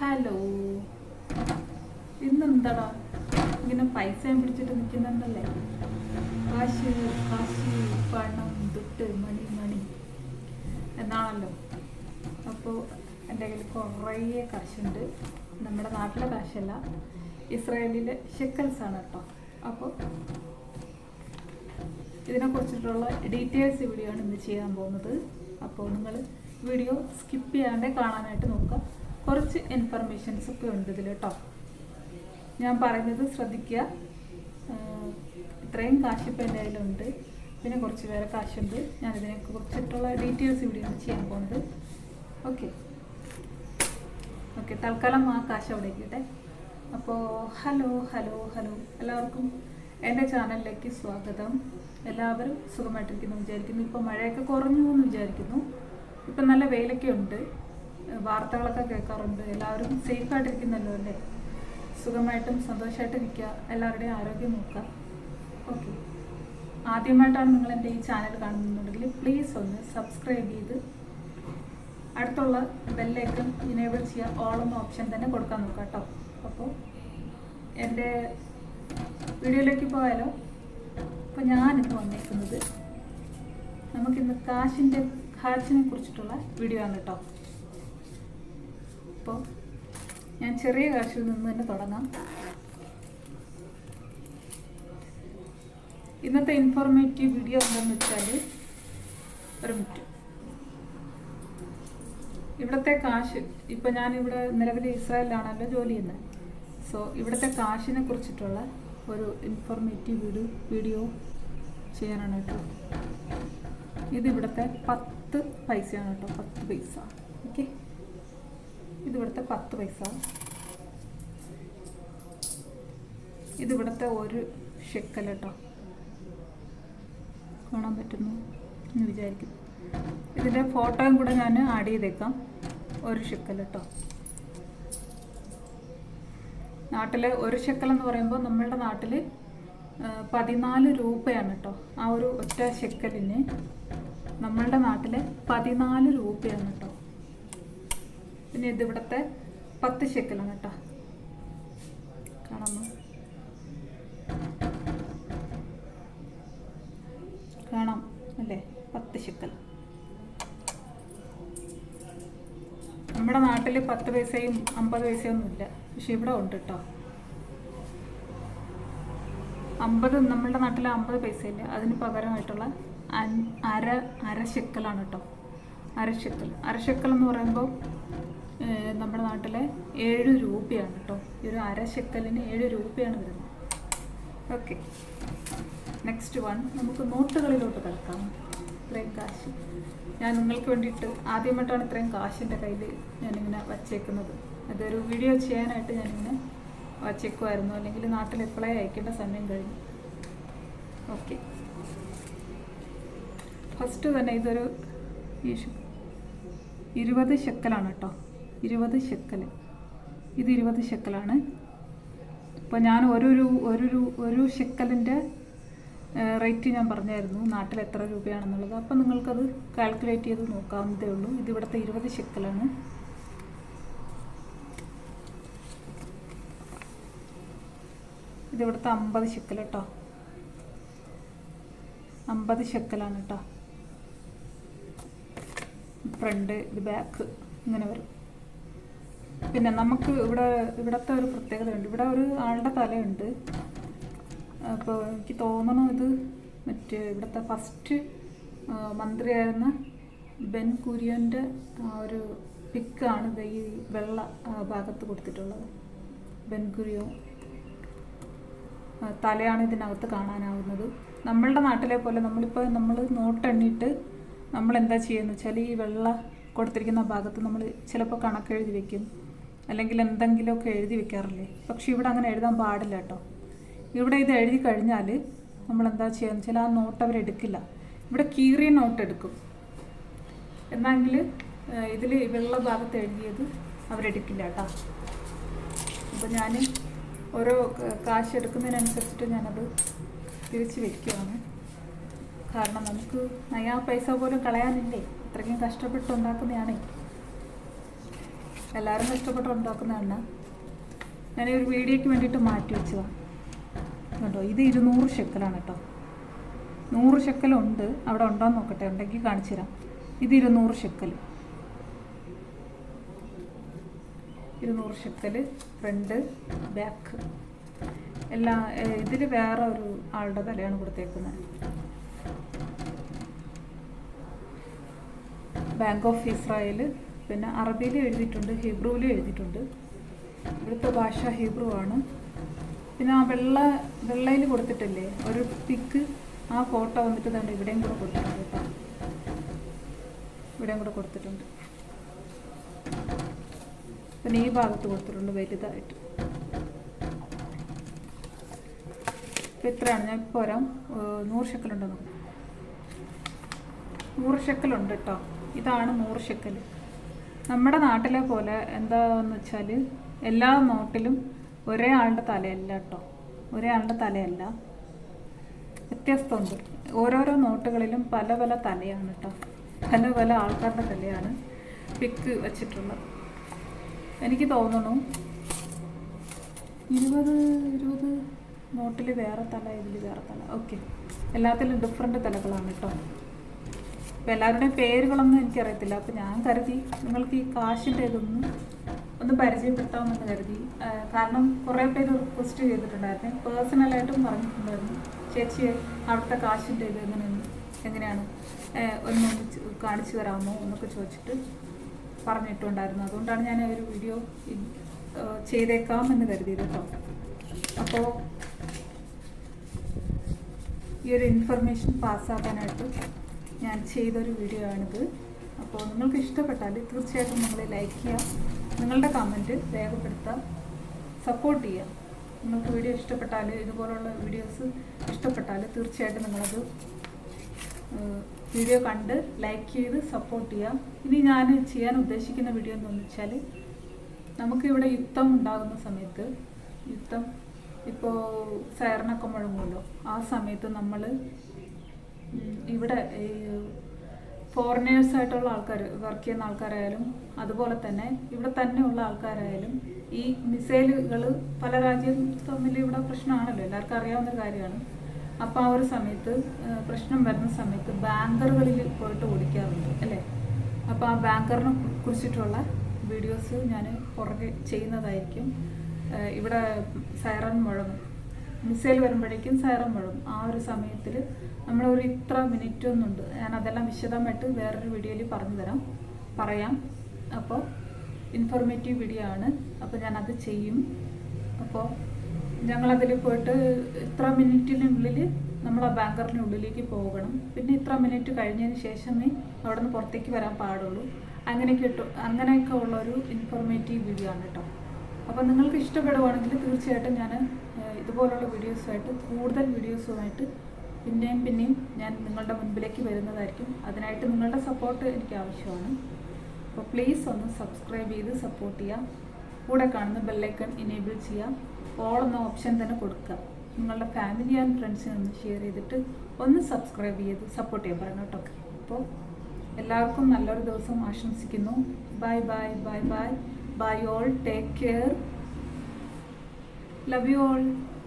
Hello. ഇന്നെന്താടാ? ഇങ്ങനെ പൈസ പിടിച്ചിട്ട് നിൽക്കുന്നുണ്ടല്ലേ കാശ് കാശ് പണം ദുട്ട് മണി മണി എന്നാണല്ലോ? അപ്പോൾ എന്റെ കയ്യിൽ കുറേ കാശുണ്ട്. നമ്മുടെ നാട്ടിലെ കാശല്ല. ഇസ്രായേലിലെ ഷെക്കൽസ് ആണ് കേട്ടോ. അപ്പോൾ ഇതിനെക്കുറിച്ചിട്ടുള്ള ഡീറ്റെയിൽസ് വീഡിയോ ആണ് ഇന്ന് ചെയ്യാൻ പോകുന്നത്. അപ്പോൾ നിങ്ങൾ വീഡിയോ സ്കിപ്പ് ചെയ്യാണ്ട് കാണാനായിട്ട് നോക്കുക. കുറച്ച് ഇൻഫർമേഷൻസ് ഒക്കെ ഉണ്ട് ഇതിൽ കേട്ടോ ഞാൻ പറയുന്നത് ശ്രദ്ധിക്കുക. ഇത്രയും കാശ് ഇപ്പം എന്റെ കയ്യിലുണ്ട്. പിന്നെ കുറച്ച് വേറെ കാശുണ്ട്. ഞാൻ ഇതിനെ കുറിച്ചിട്ടുള്ള ഡീറ്റെയിൽസ് ഇവിടെയാണ് ചെയ്യാൻ പോകുന്നത് ഓക്കെ ഓക്കെ തൽക്കാലം ആ കാശ് അവിടെ ഇരിക്കട്ടെ അപ്പോൾ ഹലോ ഹലോ ഹലോ എല്ലാവർക്കും എന്റെ ചാനലിലേക്ക് സ്വാഗതം. എല്ലാവരും സുഖമായിട്ടിരിക്കുന്നു വിചാരിക്കുന്നു. ഇപ്പോൾ മഴയൊക്കെ കുറഞ്ഞു എന്ന് വിചാരിക്കുന്നു. ഇപ്പം നല്ല വെയിലൊക്കെ ഉണ്ട്. വാർത്തകളൊക്കെ കേൾക്കാറുണ്ട്. എല്ലാവരും സേഫായിട്ടിരിക്കുന്നല്ലോ അല്ലേ? സുഖമായിട്ടും സന്തോഷമായിട്ടും ഇരിക്കുക. എല്ലാവരുടെയും ആരോഗ്യം നോക്കുക. ഓക്കെ ആദ്യമായിട്ടാണ് നിങ്ങൾ എന്റെ ഈ ചാനൽ കാണുന്നുണ്ടെങ്കിൽ പ്ലീസ് ഒന്ന് സബ്സ്ക്രൈബ് ചെയ്ത് അടുത്തുള്ള ബെല്ലൈക്കൺ ഇനേബിൾ ചെയ്യുക. ഓൾ ഓപ്ഷൻ തന്നെ കൊടുക്കാൻ നോക്കാം കേട്ടോ. അപ്പോൾ എന്റെ വീഡിയോയിലേക്ക് പോയാലോ? അപ്പോൾ ഞാനിന്ന് വന്നേക്കുന്നത് നമുക്കിന്ന് കാശിന്റെ ഹാച്ചിനെ കുറിച്ചിട്ടുള്ള വീഡിയോ ആണ് കേട്ടോ. അപ്പോൾ ഞാൻ ചെറിയ കാശിൽ നിന്ന് തന്നെ തുടങ്ങാം. ഇന്നത്തെ ഇൻഫോർമേറ്റീവ് വീഡിയോ എന്താണെന്ന് വെച്ചാൽ ഒരു മിനിറ്റ് ഇവിടുത്തെ കാശ് ഇപ്പം ഞാനിവിടെ നിലവിൽ ഇസ്രായേലിലാണല്ലോ ജോലി ചെയ്യുന്നത്. സോ ഇവിടുത്തെ കാശിനെ കുറിച്ചിട്ടുള്ള ഒരു ഇൻഫോർമേറ്റീവ് വീഡിയോ വീഡിയോ ചെയ്യാനാണ് കേട്ടോ. ഇതിവിടുത്തെ പത്ത് പൈസയാണ് കേട്ടോ പത്ത് പൈസ. ഓക്കെ ഇത് ഇവിടുത്തെ പത്ത് പൈസ. ഇതിവിടുത്തെ ഒരു ഷെക്കൽ കേട്ടോ കാണാൻ പറ്റുന്നു എന്ന് വിചാരിക്കുന്നു. ഇതിന്റെ ഫോട്ടോയും കൂടെ ഞാൻ ആഡ് ചെയ്തേക്കാം. ഒരു ഷെക്കൽ കേട്ടോ നാട്ടിൽ ഒരു ഷെക്കൽ എന്ന് പറയുമ്പോൾ നമ്മളുടെ നാട്ടിൽ പതിനാല് രൂപയാണ് കേട്ടോ ആ ഒരു ഒറ്റ ഷെക്കലിന് നമ്മളുടെ നാട്ടിൽ പതിനാല് രൂപയാണ് കേട്ടോ പിന്നെ ഇത് ഇവിടുത്തെ പത്ത് ശെക്കലാണ് കേട്ടോ. കാണാമോ? കാണാം അല്ലേ? പത്ത് ശെക്കൽ നമ്മുടെ നാട്ടിൽ പത്ത് പൈസയും അമ്പത് പൈസയും ഒന്നും ഇല്ല പക്ഷെ ഇവിടെ ഉണ്ട് കേട്ടോ. അമ്പത് നമ്മളുടെ നാട്ടിൽ അമ്പത് പൈസ ഇല്ല അതിന് പകരമായിട്ടുള്ള അര അര ഷെക്കലാണ് കേട്ടോ. അര ശെക്കൽ അര ശെക്കൽ എന്ന് പറയുമ്പോൾ നമ്മുടെ നാട്ടിലെ ഏഴ് രൂപയാണ് കേട്ടോ ഈ ഒരു അര ഷെക്കലിന് ഏഴ് രൂപയാണ് വരുന്നത്. ഓക്കെ. നെക്സ്റ്റ് വൺ നമുക്ക് നോട്ടുകളിലോട്ട് കിടക്കാം. ഇത്രയും കാശ്. ഞാൻ നിങ്ങൾക്ക് വേണ്ടിയിട്ട് ആദ്യമായിട്ടാണ് ഇത്രയും കാശിന്റെ കയ്യിൽ ഞാനിങ്ങനെ വച്ചേക്കുന്നത്. അതൊരു വീഡിയോ ചെയ്യാനായിട്ട് ഞാനിങ്ങനെ വച്ചേക്കുമായിരുന്നു അല്ലെങ്കിൽ നാട്ടിൽ എപ്പോഴേ അയക്കേണ്ട സമയം കഴിഞ്ഞു. ഓക്കെ. ഫസ്റ്റ് തന്നെ ഇതൊരു ഇരുപത് ശക്കലാണ് കേട്ടോ ഇരുപത് ശക്കൽ ഇത് ഇരുപത് ശക്കലാണ്. ഇപ്പോൾ ഞാൻ ഒരു ഒരു ഒരു ഷെക്കലിന്റെ റേറ്റ് ഞാൻ പറഞ്ഞായിരുന്നു. നാട്ടിൽ എത്ര രൂപയാണെന്നുള്ളത്. അപ്പോൾ നിങ്ങൾക്കത് കാൽക്കുലേറ്റ് ചെയ്ത് നോക്കാവുന്നതേ ഉള്ളൂ. ഇത് ഇവിടുത്തെ ഇരുപത് ഷെക്കലാണ് ഇതിവിടുത്തെ അമ്പത് ഷെക്കൽ കേട്ടോ അമ്പത് ഷെക്കലാണ് കേട്ടോ ഫ്രണ്ട് ഇത് ബാക്ക് ഇങ്ങനെ വരും. പിന്നെ നമുക്ക് ഇവിടെ ഇവിടുത്തെ ഒരു പ്രത്യേകതയുണ്ട്. ഇവിടെ ഒരു ആളുടെ തലയുണ്ട്. അപ്പോൾ എനിക്ക് തോന്നണു ഇത് മറ്റേ ഇവിടുത്തെ ഫസ്റ്റ് മന്ത്രിയായിരുന്ന ബെൻ കുര്യന്റെ ഒരു പിക്കാണ് ഈ വെള്ള ഭാഗത്ത് കൊടുത്തിട്ടുള്ളത്. ബെൻ കുരിയോ. തലയാണ് ഇതിനകത്ത് കാണാനാവുന്നത്. നമ്മളുടെ നാട്ടിലെ പോലെ നമ്മളിപ്പോൾ നമ്മൾ നോട്ടെണ്ണിയിട്ട് നമ്മൾ എന്താ ചെയ്യുന്നത് വെച്ചാൽ ഈ വെള്ള കൊടുത്തിരിക്കുന്ന ഭാഗത്ത് നമ്മൾ ചിലപ്പോൾ കണക്കെഴുതി വെക്കും. അല്ലെങ്കിൽ എന്തെങ്കിലുമൊക്കെ എഴുതി വെക്കാറില്ലേ? പക്ഷെ ഇവിടെ അങ്ങനെ എഴുതാൻ പാടില്ല കേട്ടോ. ഇവിടെ ഇത് എഴുതി കഴിഞ്ഞാൽ നമ്മൾ എന്താ ചെയ്യുക വെച്ചാൽ ആ നോട്ട് അവരെടുക്കില്ല ഇവിടെ കീറിയ നോട്ട് എടുക്കും. എന്നെങ്കിൽ ഇതിൽ വെള്ള ഭാഗത്ത് എഴുതിയത് അവരെടുക്കില്ല കേട്ടോ. അപ്പോൾ ഞാൻ ഓരോ കാശ് എടുക്കുന്നതിനനുസരിച്ചിട്ട് ഞാനത് തിരിച്ച് വെക്കുകയാണ് കാരണം നമുക്ക് നയാ പൈസ പോലും കളയാനില്ലേ? അത്രയ്ക്കും കഷ്ടപ്പെട്ട് കഷ്ടപ്പെട്ട് ഉണ്ടാക്കുന്ന എണ്ണ. ഞാൻ ഒരു വീഡിയോയ്ക്ക് വേണ്ടിയിട്ട് മാറ്റി വെച്ചതാണ് കേട്ടോ ഇത് ഇരുന്നൂറ് ഷെക്കലാണ് കേട്ടോ നൂറ് ഷെക്കലുണ്ട് അവിടെ ഉണ്ടോയെന്ന് നോക്കട്ടെ. ഉണ്ടെങ്കിൽ കാണിച്ചു തരാം. ഇത് ഇരുന്നൂറ് ഷെക്കൽ ഇരുന്നൂറ് ഷെക്കൽ ഫ്രണ്ട് ബാക്ക് എല്ലാ ഇതിൽ വേറെ ഒരു ആളുടെ തലയാണ് കൊടുത്തേക്കുന്നത് ബാങ്ക് ഓഫ് ഇസ്രായേൽ പിന്നെ അറബിയിൽ എഴുതിയിട്ടുണ്ട് ഹിബ്രുവിലും എഴുതിയിട്ടുണ്ട്. ഇവിടുത്തെ ഭാഷ ഹീബ്രു ആണ്. പിന്നെ ആ വെള്ള വെള്ളയിൽ കൊടുത്തിട്ടില്ലേ ഒരു പിക്ക് ആ ഫോട്ടോ വന്നിട്ട് തന്നെ ഇവിടെയും കൂടെ കൊടുത്തിട്ടുണ്ട് ഇവിടെയും കൂടെ കൊടുത്തിട്ടുണ്ട്. പിന്നെ ഈ ഭാഗത്ത് കൊടുത്തിട്ടുണ്ട് വലുതായിട്ട്. ഇപ്പം ഇത്രയാണ്. ഞാൻ ഇപ്പോൾ വരാം. നൂറ് ഷെക്കലുണ്ടെന്ന് നൂറ് ഷെക്കലുണ്ട് കേട്ടോ. ഇതാണ് നൂറ് ഷെക്കൽ നമ്മുടെ നാട്ടിലെ പോലെ എന്താന്ന് വെച്ചാൽ എല്ലാ നോട്ടിലും ഒരേ ആളുടെ തലയല്ല കേട്ടോ ഒരേ ആളുടെ തലയല്ല. വ്യത്യസ്തമുണ്ട്. ഓരോരോ നോട്ടുകളിലും പല പല തലയാണ് കേട്ടോ പല പല ആൾക്കാരുടെ തലയാണ് പിക്ക് വച്ചിട്ടുള്ളത്. എനിക്ക് തോന്നുന്നു ഇരുപത് ഇരുപത് നോട്ടിൽ വേറെ തല ഇതിൽ വേറെ തല. ഓക്കെ എല്ലാത്തിലും ഡിഫറെന്റ് തലകളാണ് കേട്ടോ അപ്പോൾ എല്ലാവരുടെയും പേരുകളൊന്നും എനിക്കറിയത്തില്ല. അപ്പോൾ ഞാൻ കരുതി നിങ്ങൾക്ക് ഈ കാശിന്റെ ഇതൊന്നും ഒന്ന് പരിചയപ്പെടുത്താമെന്ന് കരുതി. കാരണം കുറേ പേര് റിക്വസ്റ്റ് ചെയ്തിട്ടുണ്ടായിരുന്നു. പേഴ്സണലായിട്ടും പറഞ്ഞിട്ടുണ്ടായിരുന്നു. ചേച്ചി അവിടുത്തെ കാശിന്റെ ഇത് എങ്ങനെ എങ്ങനെയാണ്? ഒന്ന് ഒന്ന് കാണിച്ചു തരാമോ? എന്നൊക്കെ ചോദിച്ചിട്ട് പറഞ്ഞിട്ടുണ്ടായിരുന്നു. അതുകൊണ്ടാണ് ഞാൻ ഒരു വീഡിയോ ചെയ്തേക്കാം എന്ന് കരുതിയത് കേട്ടോ. അപ്പോൾ ഈ ഒരു ഇൻഫർമേഷൻ പാസ്സാക്കാനായിട്ട് ഞാൻ ചെയ്തൊരു വീഡിയോ ആണിത്. അപ്പോൾ നിങ്ങൾക്ക് ഇഷ്ടപ്പെട്ടാൽ തീർച്ചയായിട്ടും നിങ്ങൾ ലൈക്ക് ചെയ്യാം നിങ്ങളുടെ കമന്റ് രേഖപ്പെടുത്താം സപ്പോർട്ട് ചെയ്യാം നിങ്ങൾക്ക് വീഡിയോ ഇഷ്ടപ്പെട്ടാൽ ഇതുപോലുള്ള വീഡിയോസ് ഇഷ്ടപ്പെട്ടാൽ തീർച്ചയായിട്ടും നിങ്ങളത് വീഡിയോ കണ്ട് ലൈക്ക് ചെയ്ത് സപ്പോർട്ട് ചെയ്യാം ഇനി ഞാൻ ചെയ്യാൻ ഉദ്ദേശിക്കുന്ന വീഡിയോ എന്താണെന്ന് വെച്ചാൽ നമുക്കിവിടെ യുദ്ധം ഉണ്ടാകുന്ന സമയത്ത് യുദ്ധം ഇപ്പോൾ സൈറനൊക്കെ മുഴങ്ങുമല്ലോ. ആ സമയത്ത് നമ്മൾ ഇവിടെ ഈ ഫോറിനേഴ്സ് ആയിട്ടുള്ള ആൾക്കാർ വർക്ക് ചെയ്യുന്ന ആൾക്കാരായാലും അതുപോലെ തന്നെ ഇവിടെ തന്നെയുള്ള ആൾക്കാരായാലും ഈ മിസൈലുകൾ പല രാജ്യം തമ്മിൽ ഇവിടെ പ്രശ്നമാണല്ലോ. എല്ലാവർക്കും അറിയാവുന്ന കാര്യമാണ്. അപ്പോൾ ആ ഒരു സമയത്ത് പ്രശ്നം വരുന്ന സമയത്ത് ബാങ്കറുകളിൽ പോയിട്ട് ഓടിക്കാറുണ്ട് അല്ലേ? അപ്പോൾ ആ ബാങ്കറിനെ കുറിച്ചിട്ടുള്ള വീഡിയോസ് ഞാൻ പുറകെ ചെയ്യുന്നതായിരിക്കും. ഇവിടെ സൈറൺ മുഴങ്ങും മിസൈൽ വരുമ്പോഴേക്കും സൈറൺ വിടും ആ ഒരു സമയത്തിൽ നമ്മൾ ഒരു ഇത്ര മിനിറ്റ് ഒന്നുണ്ട്. ഞാൻ അതെല്ലാം വിശദമായിട്ട് വേറൊരു വീഡിയോയിൽ പറഞ്ഞു തരാം പറയാം. അപ്പോൾ ഇൻഫോർമേറ്റീവ് വീഡിയോ ആണ്. അപ്പോൾ ഞാനത് ചെയ്യും. അപ്പോൾ ഞങ്ങളതിൽ പോയിട്ട് ഇത്ര മിനിറ്റിനുള്ളിൽ നമ്മൾ ആ ബാങ്കറിന്റെ ഉള്ളിലേക്ക് പോകണം. പിന്നെ ഇത്ര മിനിറ്റ് കഴിഞ്ഞതിന് ശേഷമേ അവിടെ നിന്ന് പുറത്തേക്ക് വരാൻ പാടുള്ളൂ. അങ്ങനെയൊക്കെ ഇട്ടു അങ്ങനെയൊക്കെ ഉള്ളൊരു ഇൻഫോർമേറ്റീവ് വീഡിയോ ആണ് കേട്ടോ അപ്പോൾ നിങ്ങൾക്ക് ഇഷ്ടപ്പെടുവാണെങ്കിൽ തീർച്ചയായിട്ടും ഞാൻ ഇതുപോലുള്ള വീഡിയോസുമായിട്ട് കൂടുതൽ വീഡിയോസുമായിട്ട് പിന്നെയും പിന്നെയും ഞാൻ നിങ്ങളുടെ മുൻപിലേക്ക് വരുന്നതായിരിക്കും. അതിനായിട്ട് നിങ്ങളുടെ സപ്പോർട്ട് എനിക്ക് ആവശ്യമാണ്. അപ്പോൾ പ്ലീസ് ഒന്ന് സബ്സ്ക്രൈബ് ചെയ്ത് സപ്പോർട്ട് ചെയ്യുക. കൂടെ കാണുന്ന ബെല്ലൈക്കൺ ഇനേബിൾ ചെയ്യുക. ഓൾ എന്ന ഓപ്ഷൻ തന്നെ കൊടുക്കുക. നിങ്ങളുടെ ഫാമിലി ആൻഡ് ഫ്രണ്ട്സിനെ ഒന്ന് ഷെയർ ചെയ്തിട്ട് ഒന്ന് സബ്സ്ക്രൈബ് ചെയ്ത് സപ്പോർട്ട് ചെയ്യാൻ പറയണം കേട്ടോ. അപ്പോൾ എല്ലാവർക്കും നല്ലൊരു ദിവസം ആശംസിക്കുന്നു. Bye bye bye bye bye all take care Love you all.